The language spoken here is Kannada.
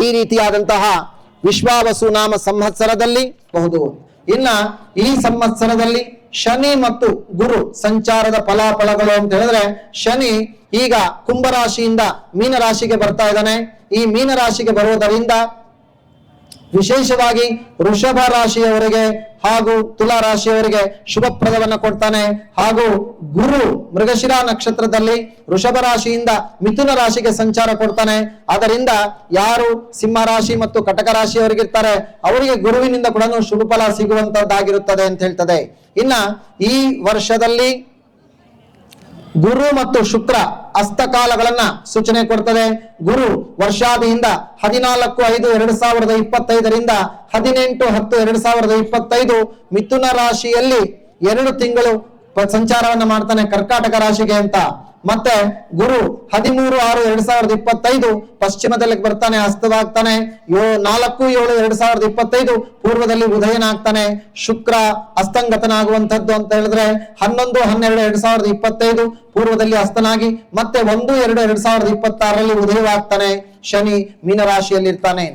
ಈ ರೀತಿಯಾದಂತಹ ವಿಶ್ವಾವಸು ನಾಮ ಸಂವತ್ಸರದಲ್ಲಿ ಬಹುದು. ಇನ್ನ ಈ ಸಂವತ್ಸರದಲ್ಲಿ ಶನಿ ಮತ್ತು ಗುರು ಸಂಚಾರದ ಫಲಾಫಲಗಳು ಅಂತ ಹೇಳಿದ್ರೆ, ಶನಿ ಈಗ ಕುಂಭರಾಶಿಯಿಂದ ಮೀನರಾಶಿಗೆ ಬರ್ತಾ ಇದ್ದಾನೆ. ಈ ಮೀನರಾಶಿಗೆ ಬರುವುದರಿಂದ ವಿಶೇಷವಾಗಿ ವೃಷಭ ರಾಶಿಯವರಿಗೆ ಹಾಗೂ ತುಲಾ ರಾಶಿಯವರಿಗೆ ಶುಭಪ್ರದವನ್ನು ಕೊಡ್ತಾನೆ. ಹಾಗೂ ಗುರು ಮೃಗಶಿರಾ ನಕ್ಷತ್ರದಲ್ಲಿ ವೃಷಭ ರಾಶಿಯಿಂದ ಮಿಥುನ ರಾಶಿಗೆ ಸಂಚಾರ ಕೊಡ್ತಾನೆ. ಅದರಿಂದ ಯಾರು ಸಿಂಹ ರಾಶಿ ಮತ್ತು ಕಟಕ ರಾಶಿಯವರಿಗಿರ್ತಾರೆ, ಅವರಿಗೆ ಗುರುವಿನಿಂದ ಕೂಡ ಶುಭ ಫಲ ಸಿಗುವಂತದ್ದಾಗಿರುತ್ತದೆ ಅಂತ ಹೇಳ್ತದೆ. ಇನ್ನ ಈ ವರ್ಷದಲ್ಲಿ ಗುರು ಮತ್ತು ಶುಕ್ರ ಅಸ್ತಕಾಲಗಳನ್ನ ಸೂಚನೆ ಕೊಡ್ತದೆ. ಗುರು ವರ್ಷಾದಿಯಿಂದ ಹದಿನಾಲ್ಕು ಐದು ಎರಡು ಸಾವಿರದ ಇಪ್ಪತ್ತೈದರಿಂದ ಹದಿನೆಂಟು ಹತ್ತು ಎರಡು ಸಾವಿರದ ಇಪ್ಪತ್ತೈದು ಮಿಥುನ ರಾಶಿಯಲ್ಲಿ ಎರಡು ತಿಂಗಳು ಸಂಚಾರವನ್ನು ಸಂಚಾರವನ್ನ ಮಾಡ್ತಾನೆ ಕರ್ಕಾಟಕ ರಾಶಿಗೆ ಅಂತ. ಮತ್ತೆ ಗುರು ಹದಿಮೂರು ಆರು ಎರಡ್ ಸಾವಿರದ ಇಪ್ಪತ್ತೈದು ಪಶ್ಚಿಮದಲ್ಲಿ ಬರ್ತಾನೆ ಹಸ್ತವಾಗ್ತಾನೆ ಯೋ, ನಾಲ್ಕು, ಏಳು, ಎರಡ್ ಸಾವಿರದ ಇಪ್ಪತ್ತೈದು ಪೂರ್ವದಲ್ಲಿ ಉದಯನಾಗ್ತಾನೆ ಶುಕ್ರ ಅಸ್ತಂಗತನಾಗುವಂತದ್ದು ಅಂತ ಹೇಳಿದ್ರೆ ಹನ್ನೊಂದು, ಹನ್ನೆರಡು, ಎರಡ್ ಸಾವಿರದ ಇಪ್ಪತ್ತೈದು ಪೂರ್ವದಲ್ಲಿ ಹಸ್ತನಾಗಿ ಮತ್ತೆ ಒಂದು, ಎರಡು, ಎರಡ್ ಸಾವಿರದ ಇಪ್ಪತ್ತಾರರಲ್ಲಿ ಉದಯವಾಗ್ತಾನೆ. ಶನಿ ಮೀನರಾಶಿಯಲ್ಲಿ ಇರ್ತಾನೆ